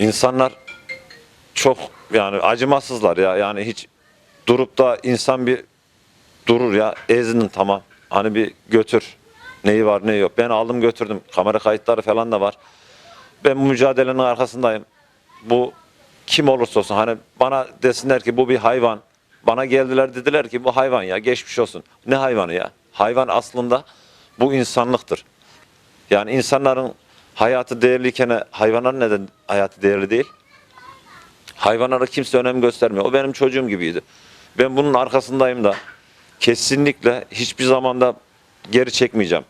İnsanlar çok yani acımasızlar ya. Yani hiç durup da insan bir durur ya. Ezinin tamam. Hani bir götür. Neyi var neyi yok. Ben aldım götürdüm. Kamera kayıtları falan da var. Ben bu mücadelenin arkasındayım. Bu kim olursa olsun hani bana desinler ki bu bir hayvan. Bana geldiler dediler ki bu hayvan ya geçmiş olsun. Ne hayvanı ya? Hayvan aslında bu insanlıktır. Yani insanların hayatı değerliyken hayvanların neden hayatı değerli değil? Hayvanlara kimse önem göstermiyor. O benim çocuğum gibiydi. Ben bunun arkasındayım da kesinlikle hiçbir zamanda geri çekmeyeceğim.